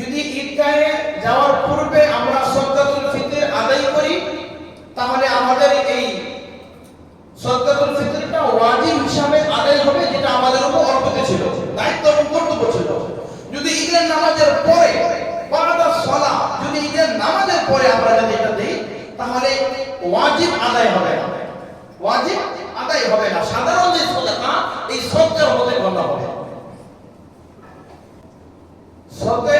যদি ঈদগাহে যাওয়ার পূর্বে আমরা সদকাতুল ফিতর আদায় করি, তাহলে আমাদের এই সদকাতুল ফিতরটা ওয়াজিব হিসাবে আদায় হবে, যেটা আমাদের উপর অর্পিত ছিল, দায়িত্ব এবং কর্তব্য ছিল। যদি ঈদের নামাজের পরে, বারাদা সলা যদি ঈদের নামাজের পরে আমরা যদি এটা দিই, তাহলে ওয়াজিব আদায় হবে না। ওয়াজিব আদায় হবে না। সাধারণ যে সদকা, এই সদকার মধ্যে গণ্য হবে। সদকায়ে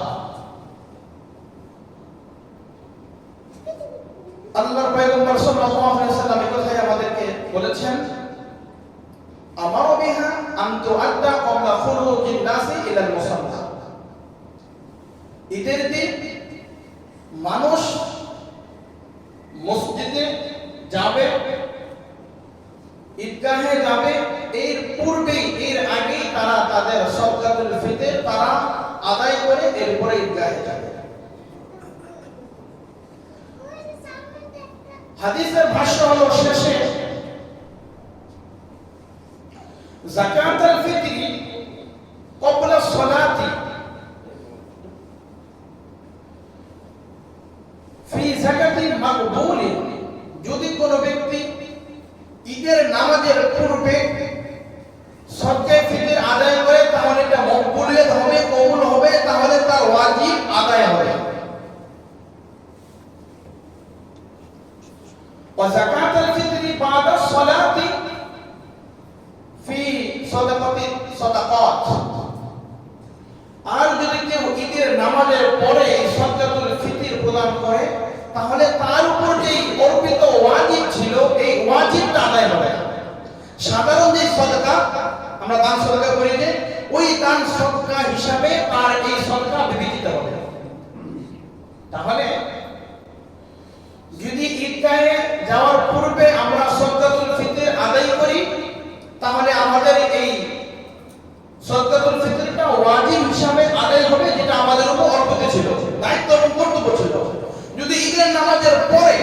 আল্লাহর পয়গম্বর সাল্লাল্লাহু আলাইহি ওয়াসাল্লাম এই কথাই আমাদেরকে বলেছেন আমার বিহা আন তুআদ্দা ক্বাবলা খুরুজিন নাসি ইলাল মুসাল্লা। ঈদের দিন মানুষ মসজিদে যাবে, ঈদগাহে যাবে, এর পূর্বেই, এর আগেই তারা তাদের সদকাতুল ফিতর তারা আদায় করে এরপরে ঈদগাহে যাবে হাদিসের ভাষ্য হলো শেষে, জাকাতুল ফিতরি ক্বাবলা সলাতি ফি জাকাতি মাকবুলি যদি কোনো ব্যক্তি ঈদের নামাজের পূর্বে সদাকাতিন সদাকাত। আর যদি কেউ ঈদের নামাজের পরে সদাতুল ফিতির প্রদান করে, তাহলে তার উপর যে অর্পিত ওয়াজিব ছিল, এই ওয়াজিবটা আদায় হবে। সাধারণ যে সদকা, আমরা দান সদকা করি যে, ওই দান সদকা হিসাবে তার এই সদকা বিবেচিত হবে। তাহলে যদি ঈদগাহে যাওয়ার পর আমাদের এই সদকাতুল ফিতরটা ওয়াজিব হিসাবে আদায় হবে যেটা আমাদের উপর অর্পিত ছিল, দায়িত্ব এবং কর্তব্য ছিল। যদি ঈদের নামাজের পরে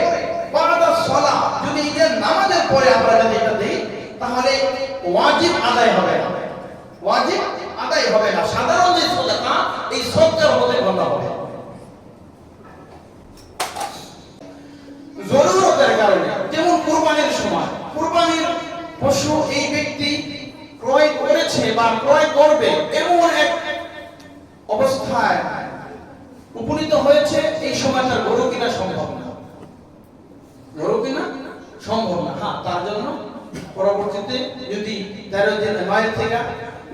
বারাদা সলা, যদি ঈদের নামাজের পরে আমরা যদি এটা দিই, তাহলে ওয়াজিব আদায় হবে না। ওয়াজিব আদায় হবে না। সাধারণ যে সদকা, এই সদকার মধ্যে গণ্য হবে। বা ক্রয় করবে এমন এক অবস্থায় উপনীত হয়েছে, এই সময় গরু কিনা সম্ভব না। গরু কিনা? সম্ভব না। হ্যাঁ তার জন্য পরবর্তীতে যদি তেরো দিন নয় থেকে,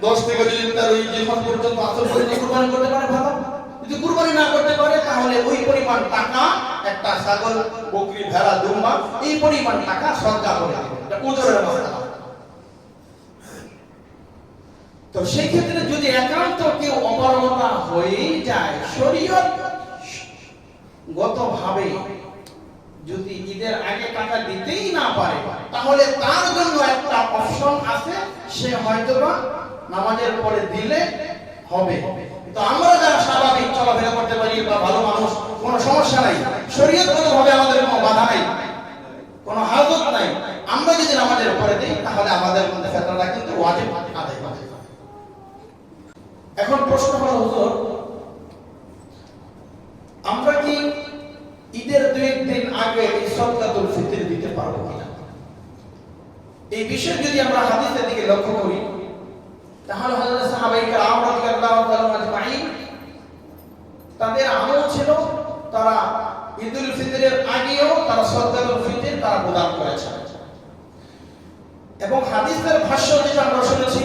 দশ থেকে যদি তার ওই জীবন পর্যন্ত আসল পর্যন্ত কুরবানি করতে পারে, ভালো। যদি কুরবানি না করতে পারে, তাহলে ওই পরিমাণ টাকা, একটা ছাগল, বকরি, ভেড়া, দুম্বা, এই পরিমাণ টাকা সরকার করে দেবে। এটা ওজনের মাসলা তো সেই ক্ষেত্রে যদি একান্ত কেউ অপারগতা হয়েই যায়, শরীয়ত গত ভাবে যদি ঈদের আগে টাকা দিতেই না পারে, তাহলে তার জন্য একটা অপশন আছে, সে হয়তোবা নামাজের পরে দিলে হবে। তো আমরা যারা স্বাভাবিক, চলাফেরা করতে পারি বা ভালো মানুষ, কোনো সমস্যা নাই। শরীয়তগত ভাবে আমাদের কোনো বাধা নাই, কোনো হাজত নাই। আমরা যদি নামাজের পরে দিই, তাহলে আমাদের মধ্যে ফেতরাটা কিন্তু ওয়াজিব আদায় হবে। এখন প্রশ্ন হলো হুজুর, আমরা কি ঈদের দুই দিন আগে এই সদকাতুল ফিতর দিতে পারব কিনা? এই বিষয়ে যদি আমরা হাদিসের দিকে লক্ষ্য করি, তাহলে হযরত সাহাবায়ে কেরাম রাদিয়াল্লাহু তাআলা আজমাইন, তাদের আমল ছিল তারা ঈদুল ফিতরের আগেও তারা সদকাতুল ফিতর তারা প্রদান করেছে এবং হাদিসের ভাষ্য যেটা আমরা শুনেছি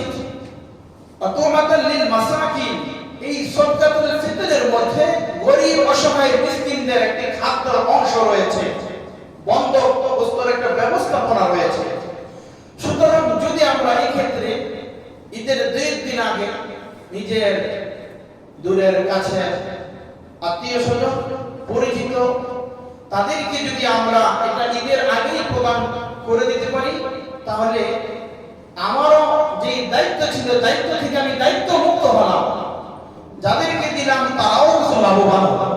আতুমাতাল লিল মাসাকিন এই সদকাতুল ফিতরের মধ্যে গরিব, অসহায় মিসকিনদের একটি খাদ্যের অংশ রয়েছে। একটা ব্যবস্থাপনা রয়েছে। সুতরাং যদি আমরা এই ক্ষেত্রে ঈদের দুই দিন আগে নিজের দূরের কাছে আত্মীয় স্বজন পরিচিত, তাদেরকে যদি আমরা এটা ঈদের আগেই প্রদান করে দিতে পারি, তাহলে আমারও যে দায়িত্ব ছিল, দায়িত্ব থেকে আমি দায়িত্ব লাভবান হলো